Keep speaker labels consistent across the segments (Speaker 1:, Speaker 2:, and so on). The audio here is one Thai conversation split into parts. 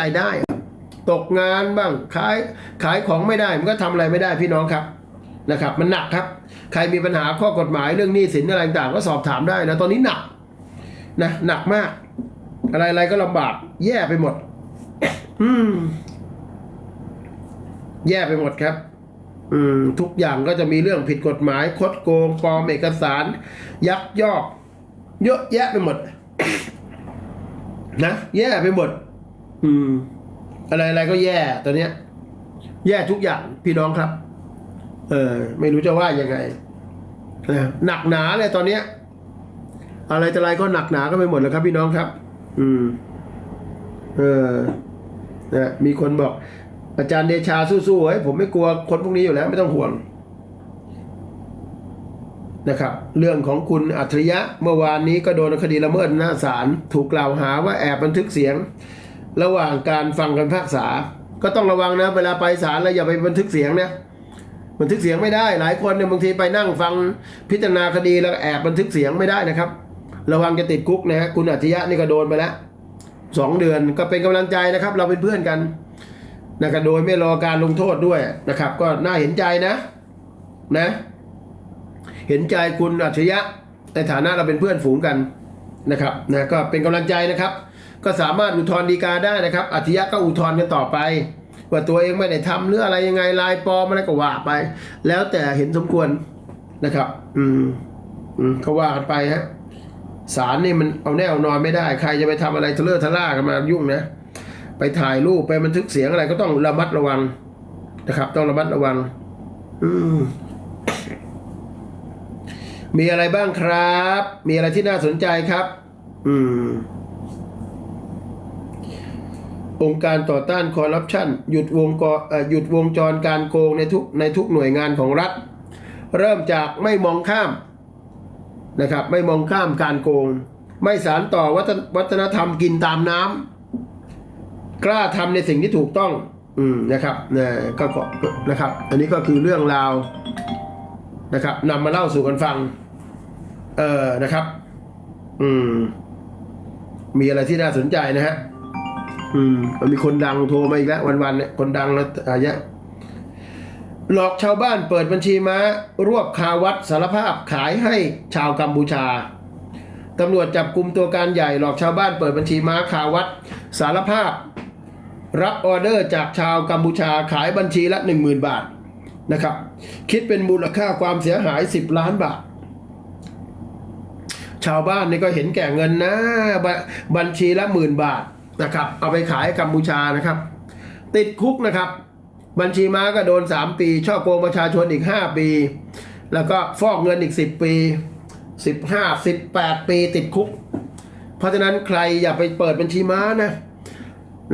Speaker 1: รายได้ ตกงานบ้างขายขายของไม่ได้มันก็ทำอะไรไม่ได้พี่น้องครับนะครับ มันหนักครับ ใครมีปัญหาข้อกฎหมายเรื่องหนี้สินอะไรต่างก็สอบถามได้นะตอนนี้หนักนะหนักมาก อะไรๆก็ลำบาก แย่ไปหมด อืม แย่ไปหมดครับ อืม ทุกอย่างก็จะมีเรื่องผิดกฎหมาย คดโกงปลอมเอกสาร ยักยอก เยอะแยะไปหมด นะ แย่ไปหมด อืม อะไรอะไรก็แย่ตอนเนี้ย แย่ทุกอย่างพี่น้องครับ เออ ไม่รู้จะว่ายังไงนะหนักหนาเลยตอนเนี้ย อะไรแต่อะไรก็หนักหนาก็ไปหมดแล้วครับ พี่น้องครับ อืม เออนะมีคนบอก อาจารย์เดชาสู้ๆไว้ผมไม่กลัวคนพวกนี้อยู่แล้ว ไม่ต้องห่วงนะครับเรื่องของคุณอัจฉริยะเมื่อวานนี้ก็โดนคดีละเมิดหน้าศาลถูกกล่าวหาว่าแอบบันทึกเสียง ระหว่างการฟังคำพิพากษา ก็ต้องระวังนะ เวลาไปศาลแล้วอย่าไปบันทึกเสียงนะบันทึกเสียงไม่ได้ หลายคนเนี่ยบางทีไปนั่งฟังพิจารณาคดีแล้วแอบบันทึกเสียงไม่ได้นะครับ ระวังจะติดคุกนะฮะคุณอัจฉริยะนี่ก็โดนไปแล้วสองเดือนก็เป็นกำลังใจนะครับ เราเป็นเพื่อนกันนะครับโดยไม่รอการลงโทษด้วยนะครับ ก็น่าเห็นใจนะนะ เห็นใจคุณอัจฉริยะในฐานะเราเป็นเพื่อนฝูงกันนะครับนะก็เป็นกำลังใจนะครับ ก็สามารถอุทธรณ์ฎีกาได้นะครับอธิยะก็อุทธรณ์กันต่อไป ว่าตัวเองไม่ได้ทำหรืออะไรยังไงลายปลอมอะไรก็ว่าไป แล้วแต่เห็นสมควรนะครับ อืมอืมเขาว่ากันไปฮะศาลนี่มันเอาแน่เอานอนไม่ได้ ใครจะไปทำอะไรทะเลอะทะล่ากันมายุ่งนะ ไปถ่ายรูปไปบันทึกเสียงอะไรก็ต้องระมัดระวังนะครับ ต้องระมัดระวัง อืมมีอะไรบ้างครับ มีอะไรที่น่าสนใจครับ อืม องค์การต่อต้านคอร์รัปชันหยุดวงก่อหยุดวงจรการโกงในทุกในทุกหน่วยงานของรัฐ เริ่มจากไม่มองข้ามนะครับไม่มองข้ามการโกง ไม่สารต่อวัฒนวัฒนธรรมกินตามน้ำกล้าทำในสิ่งที่ถูกต้องอืมนะครับนะก็ก็นะครับ อันนี้ก็คือเรื่องราวนะครับนำมาเล่าสู่กันฟัง เออนะครับ อืม มีอะไรที่น่าสนใจนะฮะ อืมมันมีคนดังโทรมาอีกแล้ววันๆเนี่ยคนดังแล้วอะไรเงี้ยหลอกชาวบ้านเปิดบัญชีม้ารวบคาวัดสารภาพขายให้ชาวกัมพูชาตำรวจจับกลุ่มตัวการใหญ่หลอกชาวบ้านเปิดบัญชีม้าคาวัดสารภาพ รับออเดอร์จากชาวกัมพูชาขายบัญชีละหนึ่งหมื่นบาทนะครับ คิดเป็นมูลค่าความเสียหาย 10 ล้านบาท ชาวบ้านนี่ก็เห็นแก่เงินนะบบัญชีละหมื่นบาท นะครับ เอาไปขายกัมพูชานะครับ ติดคุกนะครับ บัญชีม้าก็โดน 3 ปี ช่อโกงประชาชนอีก 5 ปี แล้วก็ฟอกเงินอีก 10 ปี 15 18 ปีติดคุก เพราะฉะนั้นใครอย่าไปเปิดบัญชีม้านะ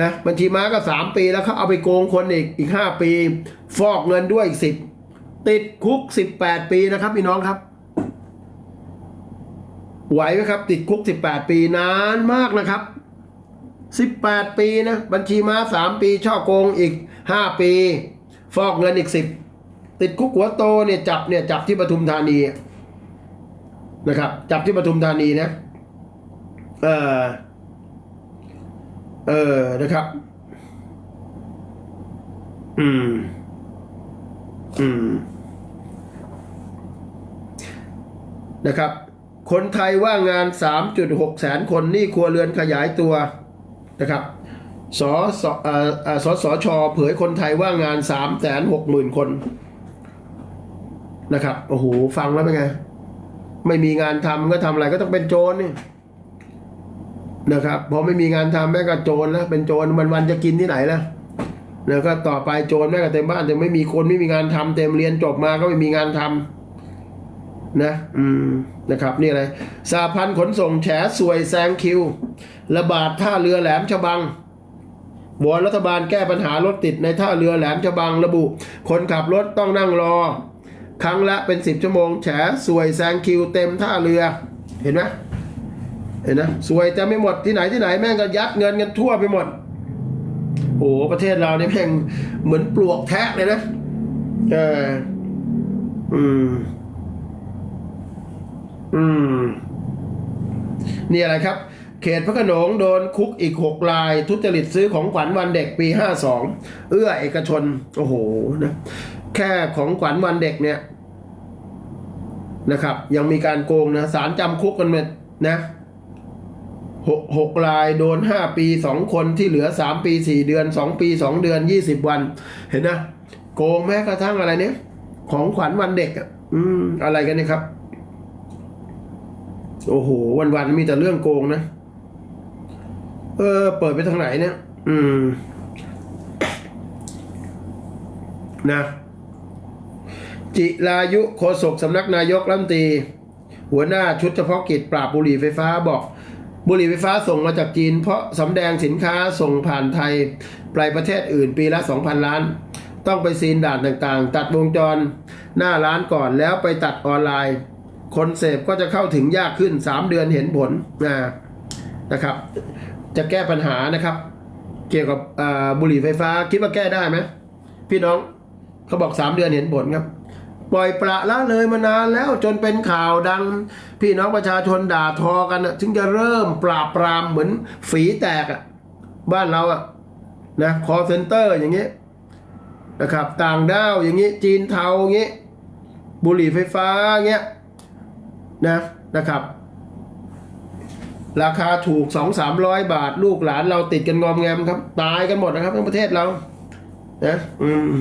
Speaker 1: นะบัญชีม้าก็สามปีแล้วเขาเอาไปโกงคนอีกอีกห้าปี ฟอกเงินด้วยอีกสิบติดคุกสิบแปดปีนะครับพี่น้องครับไหวไหมครับ ติดคุกสิบแปดปีนานมากนะครับ สิบแปดปีนะบัญชีม้าสามปี ช่อโกงอีกห้าปี ฟอกเงินอีกสิบติดคุกหัวโตเนี่ยจับเนี่ยจับที่ปทุมธานีนะครับ จับที่ปทุมธานีนะเออเออนะครับ อืม อืม นะครับ คนไทยว่างงาน 3.6 แสนคนนี่ครัวเรือนขยายตัว นะครับสสอ่อเอ่อสสชเผยคนไทยว่างงาน 3 6 0 0 0 0 คนนะครับโอ้โหฟังแล้วเป็นไง ไม่มีงานทำก็ทำอะไรก็ต้องเป็นโจรนี่นะครับพอไม่มีงานทำแม่ก็โจรแล้วเป็นโจรวันวันๆจะกินที่ไหนล่ะแล้วก็ต่อไปโจรแม่ก็เต็มบ้านแต่ไม่มีคนไม่มีงานทำเต็มเรียนจบมาก็ไม่มีงานทำนะ อืมนะครับ นี่อะไรสาพันธ์ขนส่งแฉสวยแซงคิว ระบาดท่าเรือแหลมฉบังวอนรัฐบาลแก้ปัญหารถติดในท่าเรือแหลมฉบังระบุ คนขับรถต้องนั่งรอ ครั้งละเป็นสิบชั่วโมงแฉสวยแซงคิวเต็มท่าเรือ เห็นไหมเห็นนะสวยจะไม่หมดที่ไหนที่ไหนแม่งก็ยัดเงินกันทั่วไปหมดโอ้ประเทศเรานี่แม่งเหมือนปลวกแทะเลยนะเอออืม อืม นี่อะไรครับ เขตพระโขนงโดนคุกอีกหกราย ทุจริตซื้อของขวัญวันเด็กปี 52 เอื้อเอกชน โอ้โหนะแค่ของขวัญวันเด็กเนี่ยนะครับ ยังมีการโกงนะสารจำคุกกันเมนะหกหกรายโดนห้าปีสองคนที่เหลือสามปีสี่เดือนสองปีสองเดือนยี่สิบวัน เห็นนะโกงแม้กระทั่งอะไรเนี่ยของขวัญวันเด็กอะอืมอะไรกันเนี่ยครับ โอ้โหวันๆมีแต่เรื่องโกงนะ เออ เปิดไปทางไหนเนี่ย อืม นะ จิรายุโฆษกสำนักนายกรัฐมนตรี หัวหน้าชุดเฉพาะกิจปราบบุหรี่ไฟฟ้าบอกบุหรี่ไฟฟ้าส่งมาจากจีน เพราะสำแดงสินค้าส่งผ่านไทยไปประเทศอื่นปีละ 2,000 ล้าน ต้องไปซีนด่านต่างๆ ตัดวงจรหน้าร้านก่อนแล้วไปตัดออนไลน์ คนเสพก็จะเข้าถึงยากขึ้น 3 เดือนเห็นผลนะนะครับ จะแก้ปัญหานะครับ เกี่ยวกับบุหรี่ไฟฟ้าคิดว่าแก้ได้ไหมพี่น้องเขาบอก3เดือนเห็นผลครับ ปล่อยปละละเลยมานานแล้วจนเป็นข่าวดัง พี่น้องประชาชนด่าทอกันนะถึงจะเริ่มปราบปรามเหมือนฝีแตกอะบ้านเราอะนะคอเซ็นเตอร์อย่างเงี้ยนะครับต่างด้าวอย่างงี้จีนเทาอย่างงี้ บุหรี่ไฟฟ้าเงี้ยนะนะครับ ราคาถูกสองสามร้อยบาท ลูกหลานเราติดกันงอมแงมครับ ตายกันหมดนะครับทั้งประเทศเรานะอืม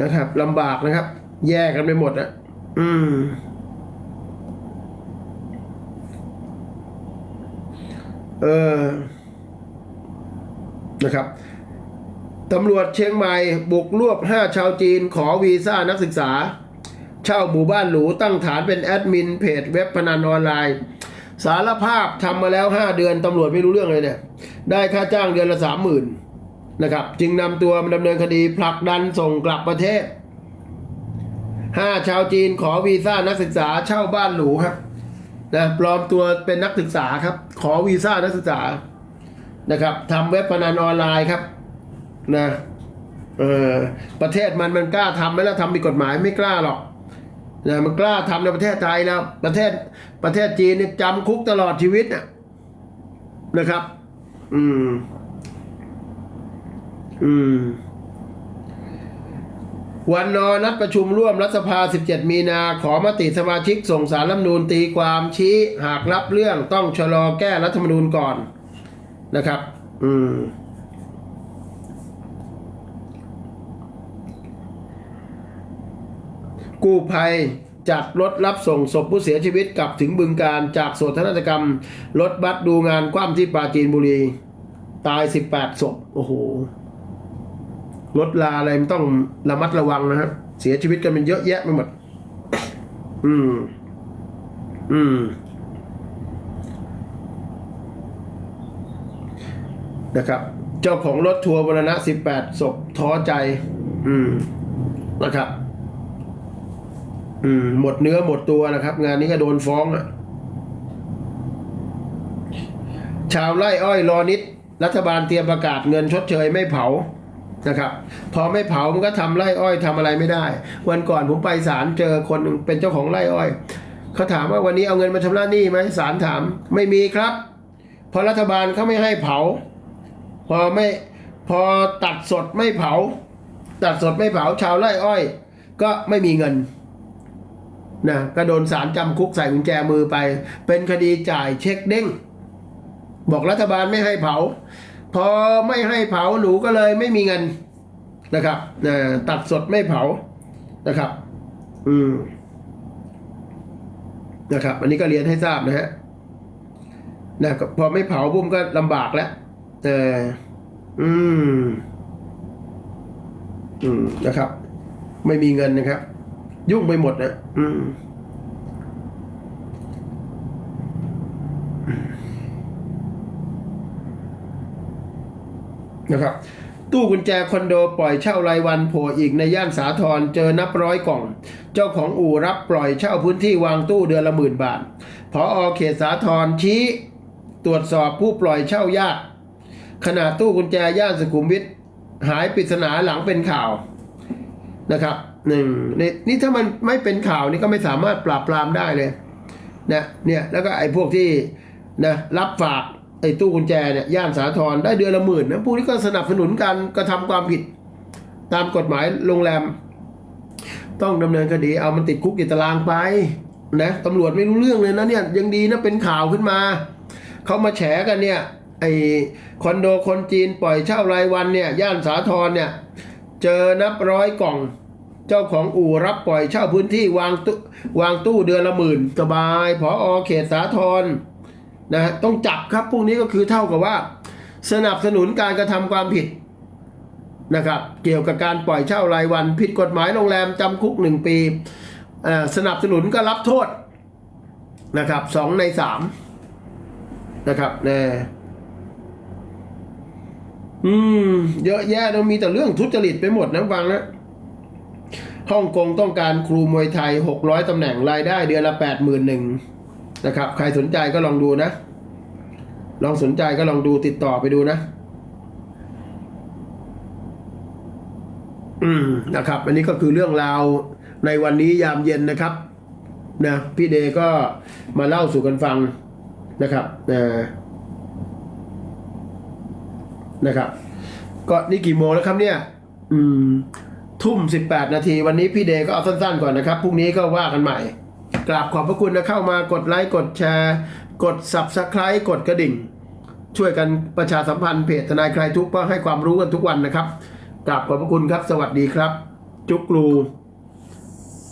Speaker 1: นะครับลำบากนะครับ แยกกันไปหมดอะอืมเออนะครับตำรวจเชียงใหม่บุกรวบห้าชาวจีนขอวีซ่านักศึกษา เช่าหมู่บ้านหรูตั้งฐานเป็นแอดมินเพจเว็บพนันออนไลน์ สารภาพทำมาแล้วห้าเดือนตำรวจไม่รู้เรื่องเลยเนี่ย ได้ค่าจ้างเดือนละสามหมื่นนะครับ จึงนำตัวมาดำเนินคดีผลักดันส่งกลับประเทศห้าชาวจีนขอวีซ่านักศึกษาเช่าบ้านหรูครับนะปลอมตัวเป็นนักศึกษาครับ ขอวีซ่านักศึกษานะครับทำเว็บพนันออนไลน์ครับนะเออประเทศมันมันกล้าทำไหมล่ะทำผิดกฎหมายไม่กล้าหรอก นะมันกล้าทำในประเทศไทยแล้ว ประเทศประเทศจีนเนี่ยจำคุกตลอดชีวิตนะนะครับ อืม อืม วันนอนัดประชุมร่วมรัฐสภา 17 มีนาขอมติสมาชิกส่งสารรัฐธรรมนูญตีความชี้หากรับเรื่องต้องชะลอแก้รัฐธรรมนูญก่อนนะครับ อืม กู้ภัยจัดรถรับส่งศพผู้เสียชีวิตกลับถึงบึงการจากโศกนาฏกรรม รถบัสดูงานคว่ำที่ปราจีนบุรี ตาย 18ศพโอ้โหรถลาอะไรมันต้องระมัดระวังนะครับ เสียชีวิตกันเป็นเยอะแยะไปหมด อืม อืม นะครับ เจ้าของรถทัวร์บรณะสิบแปดศพท้อใจ อืม นะครับ อืม หมดเนื้อหมดตัวนะครับ งานนี้ก็โดนฟ้องอะ ชาวไร่อ้อยรอนิด รัฐบาลเตรียมประกาศเงินชดเชยไม่เผานะครับ พอไม่เผามันก็ทำไร่อ้อยทำอะไรไม่ได้ วันก่อนผมไปศาลเจอคนหนึ่งเป็นเจ้าของไร่อ้อยเขาถามว่าวันนี้เอาเงินมาชำระหนี้ไหมศาลถามไม่มีครับเพอรัฐบาลเขาไม่ให้เผา พอไม่พอตัดสดไม่เผา ตัดสดไม่เผาชาวไร่อ้อย ก็ไม่มีเงิน นะก็โดนศาลจำคุกใส่กุญแจมือไป เป็นคดีจ่ายเช็คเด้ง บอกรัฐบาลไม่ให้เผา พอไม่ให้เผาหนูก็เลยไม่มีเงินนะครับนะตัดสดไม่เผานะครับ อืมนะครับ อันนี้ก็เรียนให้ทราบนะฮะนะพอไม่เผาบุ้มก็ลำบากแล้วแต่อืม อืมนะครับ ไม่มีเงินนะครับ ยุ่งไปหมดนะอืมนะครับ ตู้กุญแจคอนโดปล่อยเช่ารายวันโผล่อีกในย่านสาทรเจอนับร้อยกล่อง เจ้าของอู่รับปล่อยเช่าพื้นที่วางตู้เดือนละหมื่นบาทพออเขตสาทรชี้ตรวจสอบผู้ปล่อยเช่ายากขนาดตู้กุญแจย่านสุขุมวิทหายปริศนาหลังเป็นข่าวนะครับ หนึ่งนี่นี่ถ้ามันไม่เป็นข่าวนี่ก็ไม่สามารถปราบปรามได้เลยนะเนี่ยแล้วก็ไอ้พวกที่นะรับฝากไอ้ตู้กุญแจเนี่ยย่านสาทรได้เดือนละหมื่นนะพวกนี้ก็สนับสนุนการกระทำความผิด ตามกฎหมายโรงแรม ต้องดำเนินคดีเอามันติดคุกติดตารางไปนะตำรวจไม่รู้เรื่องเลยนะเนี่ยยังดีนะเป็นข่าวขึ้นมาเขามาแฉกันเนี่ยไอ้คอนโดคนจีนปล่อยเช่ารายวันเนี่ยย่านสาทรเนี่ยเจอนับร้อยกล่อง เจ้าของอู่รับปล่อยเช่าพื้นที่วางตู้วางตู้เดือนละหมื่นสบายพออเขตสาทรนะฮะต้องจับครับพวกนี้ก็คือเท่ากับว่า สนับสนุนการกระทำความผิดนะครับเกี่ยวกับการปล่อยเช่ารายวัน ผิดกฎหมายโรงแรมจำคุกหนึ่งปีสนับสนุนก็รับโทษนะครับสองในสามนะครับแน่อืม เยอะแยะเรามีแต่เรื่องทุจริตไปหมดนะฟังนะ ฮ่องกงต้องการครูมวยไทยหกร้อยตำแหน่งรายได้เดือนละแปดหมื่นหนึ่งนะครับ ใครสนใจก็ลองดูนะ ลองสนใจก็ลองดูติดต่อไปดูนะ อืมนะครับ อันนี้ก็คือเรื่องราวในวันนี้ยามเย็นนะครับนะพี่เดก็มาเล่าสู่กันฟังนะครับนะนะครับ ก็นี่กี่โมงแล้วครับเนี่ย อืม ทุ่ม 18 นาที วันนี้พี่เดก็เอาสั้นๆก่อนนะครับ พรุ่งนี้ก็ว่ากันใหม่ กราบขอบพระคุณนะเข้ามากดไลค์ กดแชร์ กด subscribe กดกระดิ่ง ช่วยกันประชาสัมพันธ์เพจทนายคลายทุกข์เพื่อให้ความรู้กันทุกวันนะครับ กราบขอบพระคุณครับ สวัสดีครับ จุกลู